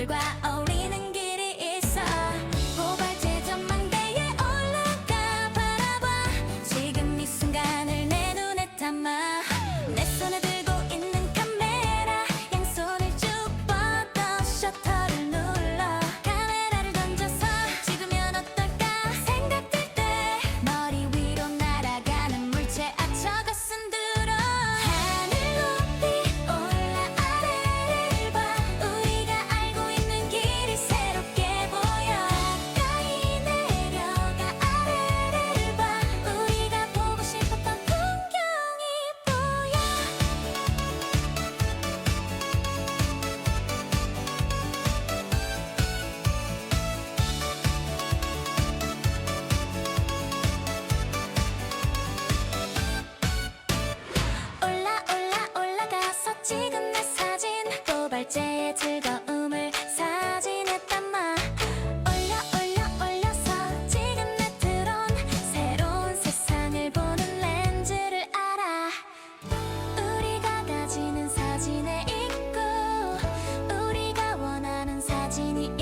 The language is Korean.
들과 어 발제의 즐거움을 사진에 담아 올려 올려 올려서 지금 내 드론. 새로운 세상을 보는 렌즈를 알아. 우리가 가지는 사진의 입구. 우리가 원하는 사진이